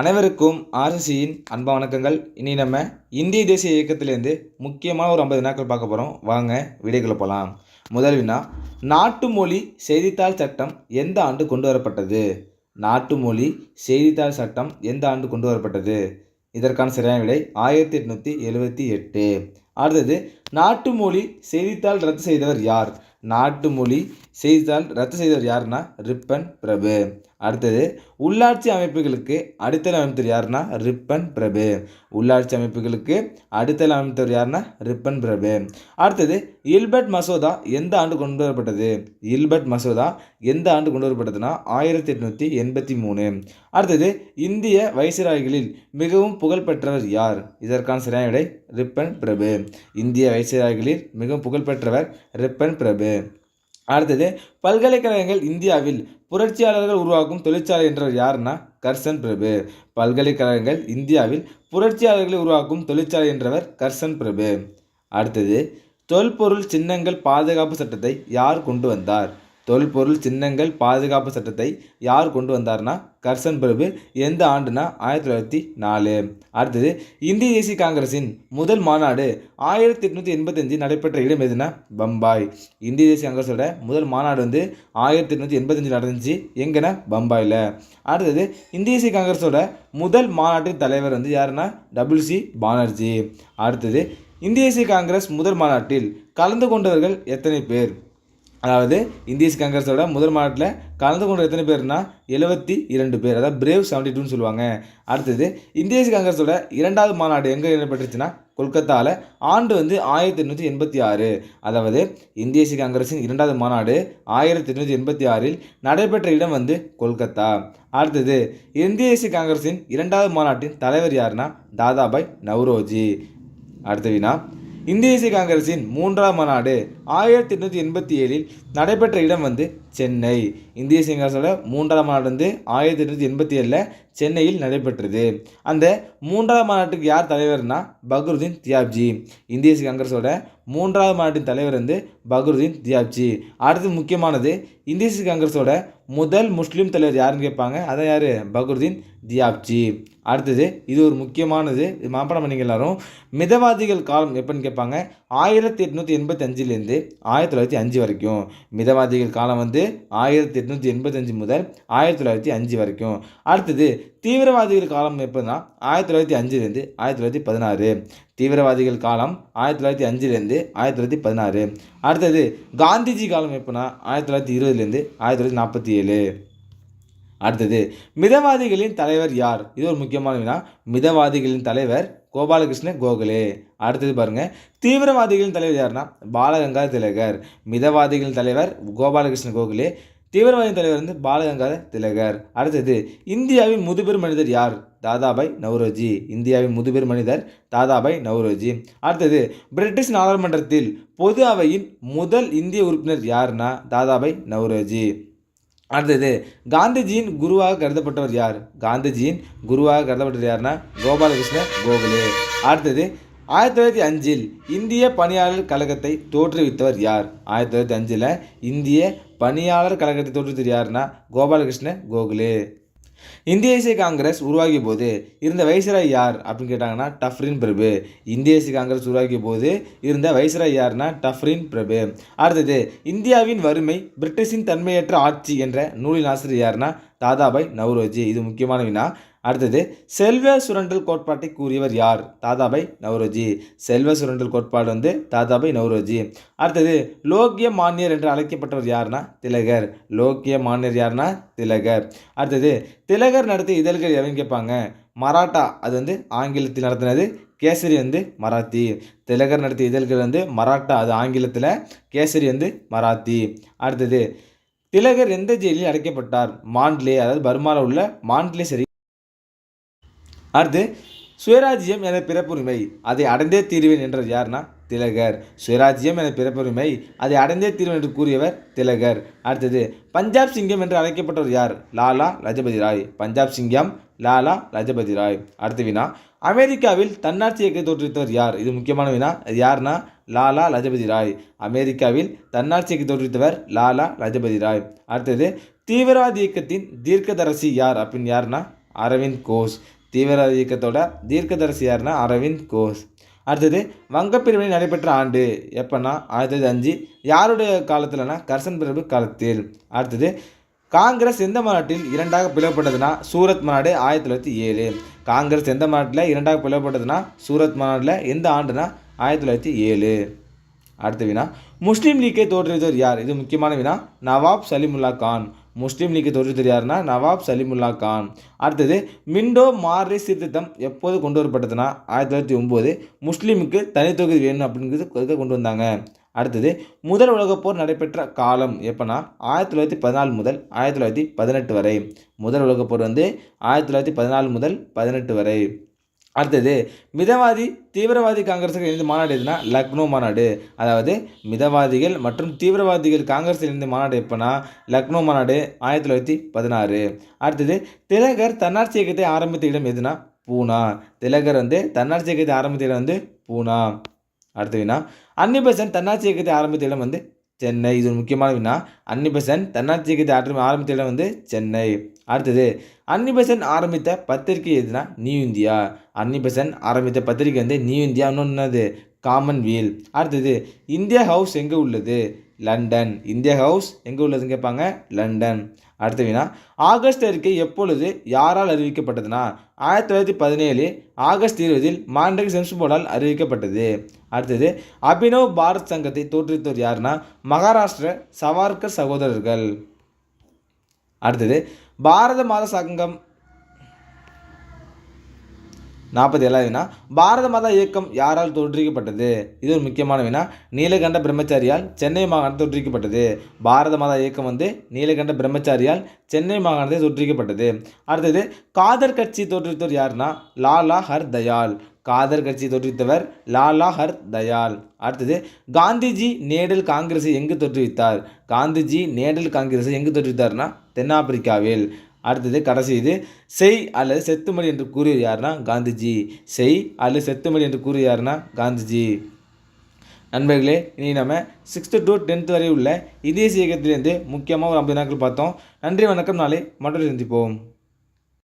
அனைவருக்கும் ஆர்எஸ்சியின் அன்பா வணக்கங்கள். இனி நம்ம இந்திய தேசிய இயக்கத்திலேருந்து முக்கியமான ஒரு ஐம்பது வினாக்கள் பார்க்க போகிறோம் வாங்க விடைகளை போகலாம் முதல் வினா நாட்டு மொழி செய்தித்தாள் சட்டம் எந்த ஆண்டு கொண்டு வரப்பட்டது? நாட்டு மொழி செய்தித்தாள் சட்டம் எந்த ஆண்டு கொண்டு வரப்பட்டது? இதற்கான சரியான விடை ஆயிரத்தி எட்நூற்றி எழுபத்தி எட்டு. அடுத்தது நாட்டு மொழி செய்தித்தாள் ரத்து செய்தவர் யார்? நாட்டு மொழி செய்தித்தாள் ரத்து செய்தவர் யாருன்னா ரிப்பன் பிரபு. அடுத்தது உள்ளாட்சி அமைப்புகளுக்கு அடித்தளம் அமைத்தவர் யாருன்னா? ரிப்பன் பிரபு. உள்ளாட்சி அமைப்புகளுக்கு அடித்தளம் அமைத்தவர் யாருன்னா? ரிப்பன் பிரபு. அடுத்தது இல்பர்ட் மசோதா எந்த ஆண்டு கொண்டு வரப்பட்டது இல்பர்ட் மசோதா எந்த ஆண்டு கொண்டு வரப்பட்டதுன்னா ஆயிரத்தி எட்நூற்றி எண்பத்தி மூணு. அடுத்தது இந்திய வைசிராய்களில் மிகவும் புகழ்பெற்றவர் யார்? இதற்கான சரியான விடை ரிப்பன் பிரபு. இந்திய வைசிராய்களில் மிகவும் புகழ்பெற்றவர் ரிப்பன் பிரபு. அடுத்தது பல்கலைக்கழகங்கள் இந்தியாவில் புரட்சியாளர்கள் உருவாக்கும் தொழிற்சாலை என்றவர் யாருன்னா கர்சன் பிரபு. பல்கலைக்கழகங்கள் இந்தியாவில் புரட்சியாளர்களை உருவாக்கும் தொழிற்சாலை என்றவர் கர்சன் பிரபு. அடுத்தது தொல்பொருள் சின்னங்கள் பாதுகாப்பு சட்டத்தை யார் கொண்டு வந்தார்? தொல்பொருள் சின்னங்கள் பாதுகாப்பு சட்டத்தை யார் கொண்டு வந்தார்னா கர்சன் பிரபு எந்த ஆண்டுனா ஆயிரத்தி தொள்ளாயிரத்தி நாலு. அடுத்தது இந்திய தேசிய காங்கிரஸின் முதல் மாநாடு ஆயிரத்தி எட்நூற்றி எண்பத்தஞ்சு நடைபெற்ற இடம் எதுனா பம்பாய். இந்திய தேசிய காங்கிரஸோட முதல் மாநாடு வந்து ஆயிரத்தி எட்நூற்றி எண்பத்தஞ்சு நடந்துச்சு. எங்கன்னா பம்பாயில். அடுத்தது இந்திய தேசிய காங்கிரஸோட முதல் மாநாட்டின் தலைவர் வந்து யாருன்னா டபிள்யூசி பானர்ஜி. அடுத்தது இந்திய தேசிய காங்கிரஸ் முதல் மாநாட்டில் கலந்து கொண்டவர்கள் எத்தனை பேர்? அதாவது இந்திய காங்கிரஸோட முதல் மாநாட்டில் கலந்து கொண்ட எத்தனை பேர்னா எழுபத்தி இரண்டு பேர் அதாவது பிரேவ் செவன்டி டூன்னு சொல்லுவாங்க. அடுத்தது இந்திய காங்கிரஸோட இரண்டாவது மாநாடு எங்கே நடைபெற்றுச்சுன்னா கொல்கத்தாவில் ஆண்டு வந்து ஆயிரத்தி எண்ணூற்றி எண்பத்தி ஆறு. அதாவது இந்திய காங்கிரஸின் இரண்டாவது மாநாடு ஆயிரத்தி எண்ணூற்றி எண்பத்தி ஆறில் நடைபெற்ற இடம் வந்து கொல்கத்தா. அடுத்தது இந்திய காங்கிரஸின் இரண்டாவது மாநாட்டின் தலைவர் யாருன்னா தாதாபாய் நவ்ரோஜி. அடுத்த வினா இந்திய தேசிய காங்கிரஸின் மூன்றாம் மாநாடு ஆயிரத்தி எட்நூற்றி எண்பத்தி ஏழில் நடைபெற்ற இடம் வந்து சென்னை. இந்திய தேசிய காங்கிரஸோட மூன்றாம் மாநாடு வந்து ஆயிரத்தி எட்நூற்றி எண்பத்தி ஏழில் சென்னையில் நடைபெற்றது. அந்த மூன்றாம் மாநாட்டுக்கு யார் தலைவர்னா பக்ருதீன் தியாப்ஜி. இந்திய தேசிய காங்கிரஸோட மூன்றாவது மாநாட்டின் தலைவர் வந்து பக்ருதீன் தியாப்ஜி. அடுத்து முக்கியமானது இந்திய காங்கிரஸோட முதல் முஸ்லீம் தலைவர் யாருன்னு கேட்பாங்க. அதான் யார்? பக்ருதீன் தியாப்ஜி. அடுத்தது இது ஒரு முக்கியமானது. இது மாப்படம் பண்ணிங்க எல்லாரும். மிதவாதிகள் காலம் எப்படின்னு கேட்பாங்க. ஆயிரத்தி எட்நூற்றி எண்பத்தஞ்சிலேருந்து ஆயிரத்தி தொள்ளாயிரத்தி அஞ்சு வரைக்கும். மிதவாதிகள் காலம் வந்து ஆயிரத்தி எட்நூற்றி எண்பத்தஞ்சு முதல் ஆயிரத்தி தொள்ளாயிரத்தி அஞ்சு வரைக்கும். அடுத்தது தீவிரவாதிகள் காலம் எப்போனா ஆயிரத்தி தொள்ளாயிரத்தி அஞ்சுலேருந்து ஆயிரத்தி தொள்ளாயிரத்தி பதினாறு. தீவிரவாதிகள் காலம் ஆயிரத்தி தொள்ளாயிரத்தி அஞ்சுலேருந்து ஆயிரத்தி தொள்ளாயிரத்தி பதினாறு. அடுத்தது காந்திஜி காலம் எப்போனா ஆயிரத்தி தொள்ளாயிரத்தி இருபதுலேருந்து ஆயிரத்தி தொள்ளாயிரத்தி நாற்பத்தி ஏழு. அடுத்தது மிதவாதிகளின் தலைவர் யார்? இது ஒரு முக்கியமான வினா. மிதவாதிகளின் தலைவர் கோபாலகிருஷ்ண கோகலே. அடுத்தது பாருங்க தீவிரவாதிகளின் தலைவர் யாருன்னா பாலகங்காதர் திலகர் மிதவாதிகளின் தலைவர் கோபாலகிருஷ்ண கோகலே. தீவிரவாதியின் தலைவர் வந்து பாலகங்காதர் திலகர் அடுத்தது இந்தியாவின் முதுபெரும் மனிதர் யார்? தாதாபாய் நவ்ரோஜி. இந்தியாவின் முதுபெரும் மனிதர் தாதாபாய் நவ்ரோஜி. அடுத்தது பிரிட்டிஷ் நாடாளுமன்றத்தில் பொது அவையின் முதல் இந்திய உறுப்பினர் யாருன்னா தாதாபாய் நவ்ரோஜி. அடுத்தது காந்திஜியின் குருவாக கருதப்பட்டவர் யார்? காந்திஜியின் குருவாக கருதப்பட்டவர் யாருன்னா கோபாலகிருஷ்ண கோகலே. அடுத்தது ஆயிரத்தி தொள்ளாயிரத்தி அஞ்சில் இந்திய பணியாளர் கழகத்தை தோற்றுவித்தவர் யார்? ஆயிரத்தி தொள்ளாயிரத்தி அஞ்சில் இந்திய பணியாளர் கழகத்தை தோற்றுவித்தவர் யாருன்னா கோபாலகிருஷ்ண கோகலே. இந்திய தேசிய காங்கிரஸ் உருவாகிய போது இருந்த வைஸ்ராய் யார் அப்படின்னு கேட்டாங்கன்னா டஃப்ரின் பிரபு. இந்திய தேசிய காங்கிரஸ் உருவாகிய போது இருந்த வைஸ்ராய் யார்னா டஃப்ரின் பிரபு. அடுத்தது இந்தியாவின் வறுமை பிரிட்டிஷின் தன்மையற்ற ஆட்சி என்ற நூலின் ஆசிரியர் யாருன்னா தாதாபாய் நவ்ரோஜி. இது முக்கியமான வினா. அடுத்தது செல்வ சுரண்டல் கோட்பாட்டை கூறியவர் யார்? தாதாபாய் நவ்ரோஜி. செல்வ சுரண்டல் கோட்பாடு வந்து தாதாபாய் நவ்ரோஜி. அடுத்தது லோக்கிய மானியர் என்று அழைக்கப்பட்டவர் யாருன்னா திலகர். லோக்கிய மானியர் யாருன்னா திலகர். அடுத்தது திலகர் நடத்திய இதழ்கள் எவன் கேட்பாங்க? மராட்டா அது வந்து ஆங்கிலத்தில் நடத்தினது. கேசரி வந்து மராத்தி. திலகர் நடத்திய இதழ்கள் வந்து மராட்டா அது ஆங்கிலத்தில் கேசரி வந்து மராத்தி. அடுத்தது திலகர் எந்த ஜெயிலில் அடைக்கப்பட்டார்? மாண்ட்லே அதாவது பர்மாவில் உள்ள மாண்ட்லே சரி. அடுத்து சுயராஜ்யம் என பிறப்புரிமை அதை அடைந்தே தீர்வேன் என்றார் யார்னா திலகர். சுயராஜ்யம் என பிறப்புரிமை அதை அடைந்தே தீர்வேன் என்று கூறியவர் திலகர். அடுத்தது பஞ்சாப் சிங்கம் என்று அழைக்கப்பட்டவர் யார்? லாலா லஜபதி ராய். பஞ்சாப் சிங்கம் லாலா லஜபதி ராய். அடுத்த வினா அமெரிக்காவில் தன்னாட்சி இயக்கத்தை தோற்றுவித்தவர் யார்? இது முக்கியமான வினா. அது யாருன்னா லாலா லஜபதி ராய். அமெரிக்காவில் தன்னாட்சி இயக்கத்தை தோற்றுவித்தவர் லாலா லஜபதி ராய். அடுத்தது தீவிரவாத இயக்கத்தின் தீர்க்கதரசி யார்? அப்படின்னு யாருன்னா அரவிந்த் கோஷ் தீவிரவாத இயக்கத்தோட தீர்க்கதரசி யாருன்னா அரவிந்த் கோஷ் அடுத்தது வங்கப்பிரிவினை நடைபெற்ற ஆண்டு எப்போன்னா ஆயிரத்தி தொள்ளாயிரத்தி அஞ்சு. யாருடைய காலத்தில்னா? கர்சன் பிரபு காலத்தில். அடுத்தது காங்கிரஸ் எந்த மாநாட்டில் இரண்டாக பிளவுபட்டதுன்னா சூரத் மாநாடு ஆயிரத்தி தொள்ளாயிரத்தி ஏழு. காங்கிரஸ் எந்த மாநாட்டில் இரண்டாக பிளவுபட்டதுன்னா சூரத் மாநாட்டில் எந்த ஆண்டுனா ஆயிரத்தி தொள்ளாயிரத்தி ஏழு. அடுத்த வினா முஸ்லீம் லீக்கை தோற்றுவித்தவர் யார்? இது முக்கியமான வினா நவாப் சலிமுல்லா கான். முஸ்லீம் லீக்கை தோற்றுவித்தவர் யாருன்னா நவாப் சலிமுல்லா கான். அடுத்தது மிண்டோ மார்ரி சீர்திருத்தம் எப்போது கொண்டு வரப்பட்டதுன்னா ஆயிரத்தி தொள்ளாயிரத்தி ஒம்பது முஸ்லீமுக்கு தனித்தொகுதி வேணும் அப்படிங்கிறது கொண்டு வந்தாங்க. அடுத்தது முதல் உலகப் போர் நடைபெற்ற காலம் எப்போனா ஆயிரத்தி தொள்ளாயிரத்தி பதினாலு முதல் ஆயிரத்தி தொள்ளாயிரத்தி பதினெட்டு வரை. முதல் உலகப் போர் வந்து ஆயிரத்தி தொள்ளாயிரத்தி பதினாலு முதல் பதினெட்டு வரை. அடுத்தது மிதவாதி தீவிரவாதி காங்கிரஸுக்கு இணைந்து மாநாடு எதுனா? லக்னோ மாநாடு. அதாவது மிதவாதிகள் மற்றும் தீவிரவாதிகள் காங்கிரஸில் இணைந்து மாநாடு எப்போனா லக்னோ மாநாடு ஆயிரத்தி தொள்ளாயிரத்தி பதினாறு. அடுத்தது திலகர் தன்னாட்சி இயக்கத்தை ஆரம்பித்த இடம் எதுனா? பூனா. திலகர் வந்து தன்னாட்சி இயக்கத்தை ஆரம்பித்த இடம் வந்து பூனா. அடுத்த வினா அன்னிபெசன்ட் தன்னாட்சி இயக்கத்தை ஆரம்பித்த இடம் வந்து சென்னை. இது ஒரு முக்கியமான வினா. அன்னிபெசன்ட் தன்னாட்சி இயக்கத்தை ஆற்ற ஆரம்பித்த இடம் வந்து சென்னை. அடுத்தது அன்னிபெசன்ட் ஆரம்பித்த பத்திரிகை எதுனா? New India. அன்னிபெசன்ட் ஆரம்பித்த பத்திரிகை வந்து நியூ இந்தியா. இன்னொன்று என்னது காமன்வீல் அடுத்தது இந்தியா ஹவுஸ் எங்கே உள்ளது? லண்டன். இந்தியா ஹவுஸ் எங்கே உள்ளதுன்னு கேட்பாங்க? லண்டன். அடுத்த வினா ஆகஸ்ட் அறிக்கை எப்பொழுது யாரால் அறிவிக்கப்பட்டதுன்னா ஆயிரத்தி தொள்ளாயிரத்தி பதினேழு ஆகஸ்ட் இருபதில் மாண்டக் செம்ஸ்போர்டால் அறிவிக்கப்பட்டது. அடுத்தது அபினவ் பாரத் சங்கத்தை தோற்றுவித்தவர் யாருன்னா மகாராஷ்டிர சவார்கர் சகோதரர்கள். அடுத்தது பாரத மாத சங்கம் நாற்பது ஏழாவது வினா பாரத மாதா இயக்கம் யாரால் தோற்றுவிக்கப்பட்டது? இது ஒரு முக்கியமான வினா. நீலகண்ட பிரம்மச்சாரியால் சென்னை மாகாணம் தோற்றுவிக்கப்பட்டது. பாரத மாதா இயக்கம் வந்து நீலகண்ட பிரம்மச்சாரியால் சென்னை மாகாணத்தை தோற்றுவிக்கப்பட்டது. அடுத்தது காதர் கட்சி தோற்றுவித்தவர் யாருன்னா லாலா ஹர் தயால் காதர் கட்சி தோற்றுவித்தவர் லாலா ஹர் தயால் அடுத்தது காந்திஜி நேடல் காங்கிரஸை எங்கு தோற்றுவித்தார்? காந்திஜி நேடல் காங்கிரஸை எங்கு தோற்றுவித்தார்னா தென்னாப்பிரிக்காவில். அடுத்தது கடைசி இது செய் அல்லது செத்துமடி என்று கூறியவர் யாருன்னா காந்திஜி. செய் அல்லது செத்துமடி என்று கூறியவர் யாருன்னா காந்திஜி. நண்பர்களே இனி நம்ம சிக்ஸ்த்து டு டென்த் வரை உள்ள இந்திய இயக்கத்திலேருந்து முக்கியமாக ஒரு ஐம்பது நாட்கள் பார்த்தோம். நன்றி வணக்கம். நாளை மற்றொரு சந்திப்போம்.